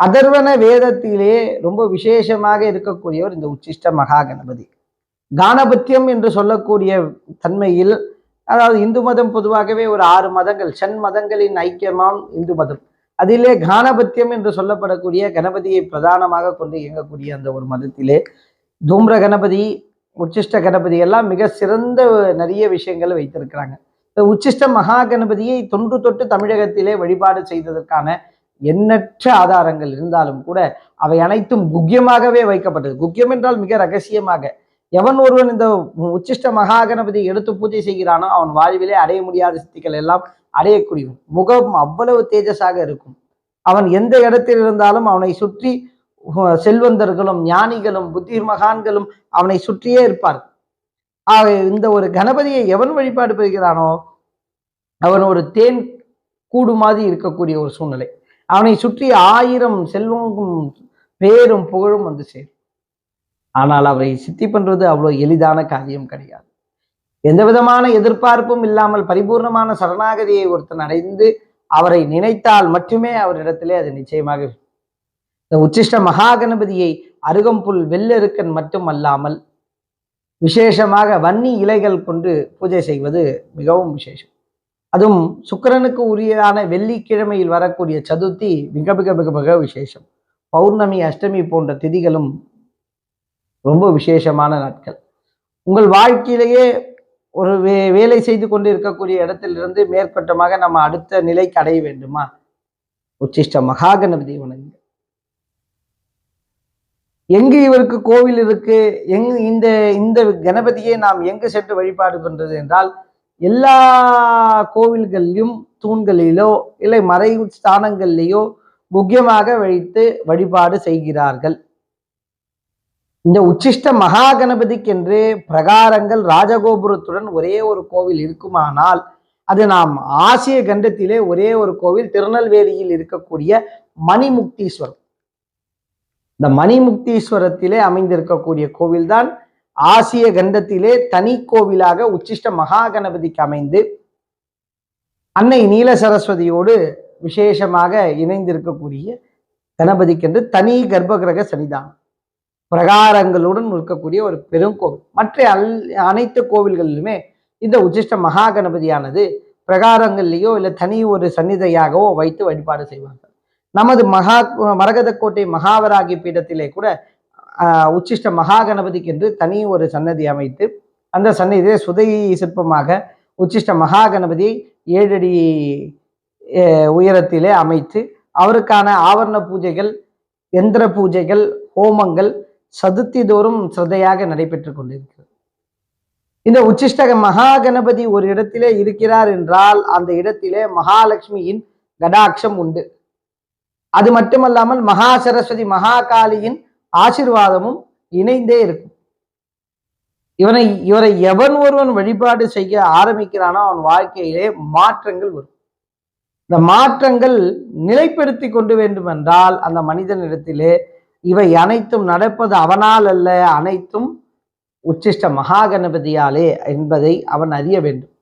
அதர்வன வேதத்திலே ரொம்ப விசேஷமாக இருக்கக்கூடியவர் இந்த உச்சிஷ்ட மகா கணபதி கானபத்தியம் என்று சொல்லக்கூடிய தன்மையில் அதாவது இந்து மதம் பொதுவாகவே ஒரு ஆறு மதங்கள் சென் மதங்களின் ஐக்கியமாம் இந்து மதம். அதிலே கானபத்தியம் என்று சொல்லப்படக்கூடிய கணபதியை பிரதானமாக கொண்டு இயங்கக்கூடிய அந்த ஒரு மதத்திலே தூம்ர கணபதி உச்சிஷ்ட கணபதி எல்லாம் மிக சிறந்த நிறைய விஷயங்களை வைத்திருக்கிறாங்க. இந்த உச்சிஷ்ட மகா கணபதியை தொன்று தொட்டு தமிழகத்திலே வழிபாடு செய்ததற்கான எண்ணற்ற ஆதாரங்கள் இருந்தாலும் கூட அவை அனைத்தும் குக்கியமாகவே வைக்கப்பட்டது. குக்கியம் என்றால் மிக ரகசியமாக. எவன் ஒருவன் இந்த உச்சிஷ்ட மகா கணபதி எடுத்து பூஜை செய்கிறானோ அவன் வாழ்விலே அடைய முடியாத சித்திகள் எல்லாம் அடையக்கூடியவன். முகம் அவ்வளவு தேஜஸாக இருக்கும். அவன் எந்த இடத்தில் இருந்தாலும் அவனை சுற்றி செல்வந்தர்களும் ஞானிகளும் புத்தி மகான்களும் அவனை சுற்றியே இருப்பார் ஆக இந்த ஒரு கணபதியை எவன் வழிபாடு பெறுகிறானோ அவன் ஒரு தேன் கூடு மாதிரி இருக்கக்கூடிய ஒரு சூழ்நிலை. அவனை சுற்றி ஆயிரம் செல்வங்கும் பேரும் புகழும் வந்து சேரும். ஆனால் அவரை சித்தி பண்றது அவ்வளோ எளிதான காரியம் கிடையாது. எந்த விதமான எதிர்பார்ப்பும் இல்லாமல் பரிபூர்ணமான சரணாகதியை ஒருத்தன் அடைந்து அவரை நினைத்தால் மட்டுமே அவரிடத்திலே அது நிச்சயமாக இந்த உச்சிஷ்ட மகா கணபதியை அருகம்புல் வெள்ளெருக்கன் மட்டுமல்லாமல் விசேஷமாக வன்னி இலைகள் கொண்டு பூஜை செய்வது மிகவும் விசேஷம். அதுவும் சுக்கிரனுக்கு உரியான வெள்ளிக்கிழமையில் வரக்கூடிய சதுர்த்தி மிக மிக மிக மிக விசேஷம். பௌர்ணமி அஷ்டமி போன்ற திதிகளும் ரொம்ப விசேஷமான நாட்கள். உங்கள் வாழ்க்கையிலேயே ஒரு வே வேலை செய்து கொண்டு இருக்கக்கூடிய இடத்திலிருந்து மேற்பட்டமாக நம்ம அடுத்த நிலைக்கு அடைய வேண்டுமா? உச்சிஷ்ட மகாகணபதி கணபதி எங்கு இவருக்கு கோவில் இருக்கு? எங்கு இந்த இந்த கணபதியை நாம் எங்கு சென்று வழிபாடு பண்றது என்றால் எல்லா கோவில்களிலும் தூண்களிலோ இல்லை மறை ஸ்தானங்கள்லேயோ முக்கியமாக வைத்து வழிபாடு செய்கிறார்கள். இந்த உச்சிஷ்ட மகா கணபதிக்கென்று பிரகாரங்கள் ராஜகோபுரத்துடன் ஒரே ஒரு கோவில் இருக்குமானால் அது நாம் ஆசிய கண்டத்திலே ஒரே ஒரு கோவில் திருநெல்வேலியில் இருக்கக்கூடிய மணிமுக்தீஸ்வரம். இந்த மணிமுக்தீஸ்வரத்திலே அமைந்திருக்கக்கூடிய கோவில்தான் ஆசிய கண்டத்திலே தனி கோவிலாக உச்சிஷ்ட மகா கணபதிக்கு அமைந்து அன்னை நீல சரஸ்வதியோடு விசேஷமாக இணைந்திருக்கக்கூடிய கணபதிக்கென்று தனி கர்ப்பகிரக சன்னிதானம். பிரகாரங்களுடன் இருக்கக்கூடிய ஒரு பெருங்கோவில் மற்ற அல் அனைத்து கோவில்களிலுமே இந்த உச்சிஷ்ட மகா கணபதியானது பிரகாரங்கள்லேயோ இல்லை தனி ஒரு சன்னிதையாகவோ வைத்து வழிபாடு செய்வார்கள். நமது மகா மரகதக்கோட்டை மகாவராகி பீடத்திலே கூட உச்சிஷ்ட மகா கணபதிக்கு என்று தனி ஒரு சன்னதி அமைத்து அந்த சன்னதியிலே சுதை சிற்பமாக உச்சிஷ்ட மகா கணபதியை ஏழடி உயரத்திலே அமைத்து அவருக்கான ஆவரண பூஜைகள் எந்திர பூஜைகள் ஹோமங்கள் சதுர்த்தி தோறும் சிரதையாக நடைபெற்று கொண்டிருக்கிறது. இந்த உச்சிஷ்டக மகா கணபதி ஒரு இடத்திலே இருக்கிறார் என்றால் அந்த இடத்திலே மகாலட்சுமியின் கடாட்சம் உண்டு. அது மட்டுமல்லாமல் மகா சரஸ்வதி மகாகாளியின் ஆசிர்வாதமும் இணைந்தே இருக்கும். இவனை இவரை எவன் ஒருவன் வழிபாடு செய்ய ஆரம்பிக்கிறானோ அவன் வாழ்க்கையிலே மாற்றங்கள் வரும். இந்த மாற்றங்கள் நிலைப்படுத்தி கொண்டு வேண்டும் என்றால் அந்த மனிதனிடத்திலே இவை அனைத்தும் நடப்பது அவனால் அல்ல அனைத்தும் உச்சிஷ்ட மகாகணபதியாலே என்பதை அவன் அறிய வேண்டும்.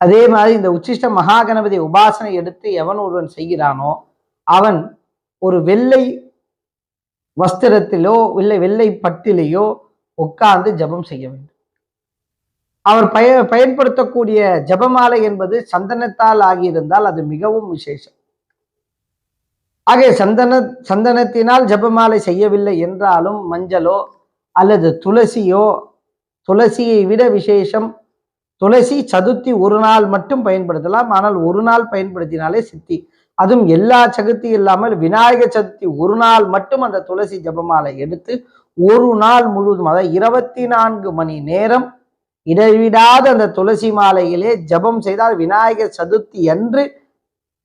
அதே மாதிரி இந்த உச்சிஷ்ட மகாகணபதி உபாசனை எடுத்து எவன் ஒருவன் செய்கிறானோ அவன் ஒரு வெள்ளை வஸ்திரத்திலோ இல்லை வெள்ளை பட்டிலேயோ உட்கார்ந்து ஜெபம் செய்ய வேண்டும். அவர் பய பயன்படுத்தக்கூடிய ஜெபமாலை என்பது சந்தனத்தால் ஆகியிருந்தால் அது மிகவும் விசேஷம். ஆகிய சந்தன சந்தனத்தினால் ஜெபமாலை செய்யவில்லை என்றாலும் மஞ்சளோ அல்லது துளசியோ துளசியை விட விசேஷம் துளசி சதுர்த்தி ஒரு நாள் மட்டும் பயன்படுத்தலாம். ஆனால் ஒரு நாள் பயன்படுத்தினாலே சித்தி அதுவும் எல்லா சதுர்த்தி இல்லாமல் விநாயகர் சதுர்த்தி ஒரு நாள் மட்டும் அந்த துளசி ஜபமாலை எடுத்து ஒரு நாள் முழுவதும் அதாவது இருபத்தி நான்கு மணி நேரம் இடைவிடாத அந்த துளசி மாலையிலே ஜெபம் செய்தால் விநாயகர் சதுர்த்தி அன்று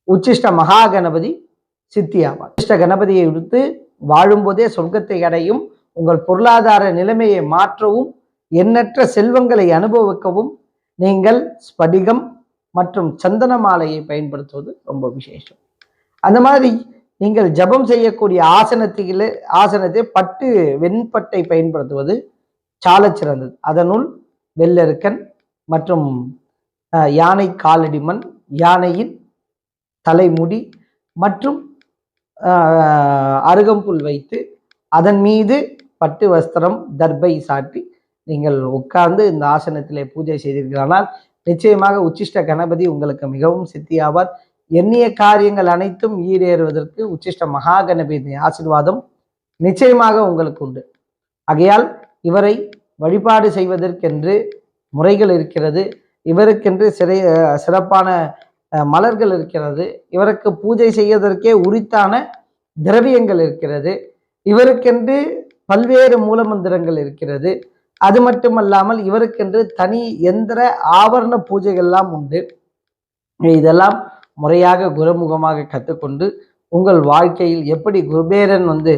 உச்சிஷ்ட மகா கணபதி சித்தியாவார். உச்சிஷ்ட கணபதியை எடுத்து வாழும்போதே சொர்க்கத்தை அடையும் உங்கள் பொருளாதார நிலைமையை மாற்றவும் எண்ணற்ற செல்வங்களை அனுபவிக்கவும் நீங்கள் ஸ்படிகம் மற்றும் சந்தன மாலையை பயன்படுத்துவது ரொம்ப விசேஷம். அந்த மாதிரி நீங்கள் ஜெபம் செய்யக்கூடிய ஆசனத்தில ஆசனத்தை பட்டு வெண்பட்டை பயன்படுத்துவது சால சிறந்தது. அதனுள் வெள்ளெருக்கன் மற்றும் யானை காலடிமண் யானையின் தலைமுடி மற்றும் அருகம்புல் வைத்து அதன் மீது பட்டு வஸ்திரம் தர்பை சாட்டி நீங்கள் உட்கார்ந்து இந்த ஆசனத்திலே பூஜை செய்தீர்களானால் நிச்சயமாக உச்சிஷ்ட கணபதி உங்களுக்கு மிகவும் சித்தியாவார். எண்ணிய காரியங்கள் அனைத்தும் ஈடேறுவதற்கு உச்சிஷ்ட மகா ஆசிர்வாதம் நிச்சயமாக உங்களுக்கு உண்டு. ஆகையால் இவரை வழிபாடு செய்வதற்கென்று முறைகள் இருக்கிறது. இவருக்கென்று சிறை சிறப்பான மலர்கள் இருக்கிறது. இவருக்கு பூஜை செய்வதற்கே உரித்தான திரவியங்கள் இருக்கிறது. இவருக்கென்று பல்வேறு மூலமந்திரங்கள் இருக்கிறது. அது மட்டுமல்லாமல் இவருக்கென்று தனி எந்திர ஆவரண பூஜைகள்லாம் உண்டு. இதெல்லாம் முறையாக குருமுகமாக கற்றுக்கொண்டு உங்கள் வாழ்க்கையில் எப்படி குபேரன் வந்து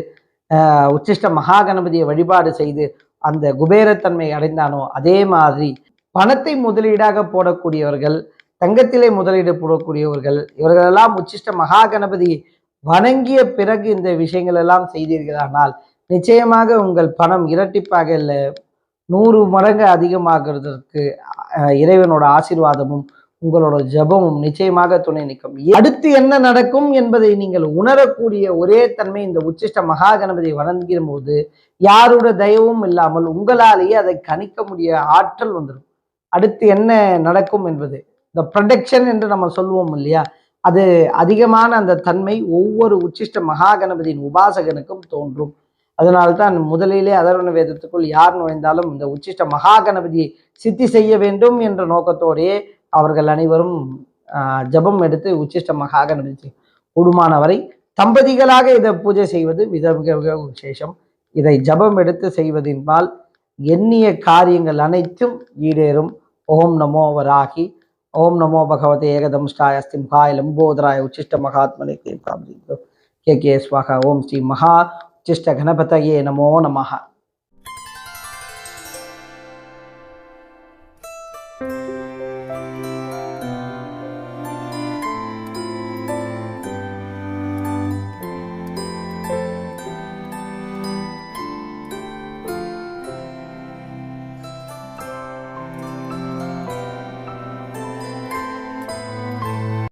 உச்சிஷ்ட மகா கணபதியை வழிபாடு செய்து அந்த குபேரத்தன்மை அடைந்தானோ அதே மாதிரி பணத்தை முதலீடாக போடக்கூடியவர்கள் தங்கத்திலே முதலீடு போடக்கூடியவர்கள் இவர்களெல்லாம் உச்சிஷ்ட மகா கணபதி வணங்கிய பிறகு இந்த விஷயங்கள் எல்லாம் செய்தீர்களானால் நிச்சயமாக உங்கள் பணம் இரட்டிப்பாக இல்லை நூறு மடங்கு அதிகமாகிறதற்கு இறைவனோட ஆசீர்வாதமும் உங்களோட ஜெபமும் நிச்சயமாக துணை நிற்கும். அடுத்து என்ன நடக்கும் என்பதை நீங்கள் உணரக்கூடிய ஒரே தன்மை இந்த உச்சிஷ்ட மகா கணபதி வணங்குகிற போது யாரோட தயவும் இல்லாமல் உங்களாலேயே அதை கணிக்க முடிய ஆற்றல் வந்துடும். அடுத்து என்ன நடக்கும் என்பது இந்த ப்ரொடெக்ஷன் என்று நம்ம சொல்லுவோம் இல்லையா? அது அதிகமான அந்த தன்மை ஒவ்வொரு உச்சிஷ்ட மகா கணபதியின் உபாசகனுக்கும் தோன்றும். அதனால்தான் முதலிலே அதர்வண வேதத்துக்குள் யார் நுழைந்தாலும் இந்த உச்சிஷ்ட மகா கணபதியை சித்தி செய்ய வேண்டும் என்ற நோக்கத்தோடையே அவர்கள் அனைவரும் ஜபம் எடுத்து உச்சிஷ்ட மகா உடுமானவரை கூடுமானவரை தம்பதிகளாக இதை பூஜை செய்வது மிக மிக மிக விசேஷம். இதை ஜெபம் எடுத்து செய்வதின்பால் எண்ணிய காரியங்கள் அனைத்தும் ஈடேறும். ஓம் நமோ வராகி. ஓம் நமோ பகவதே ஏகதம்ஷ்டாய ஸ்திம்ஹாய லம்போதராய உச்சிஷ்ட மகாத்மனே கே. கே. ஸ்வாகா ஓம் ஸ்ரீ மகா உச்சிஷ்ட கணபதயே நமோ நமகா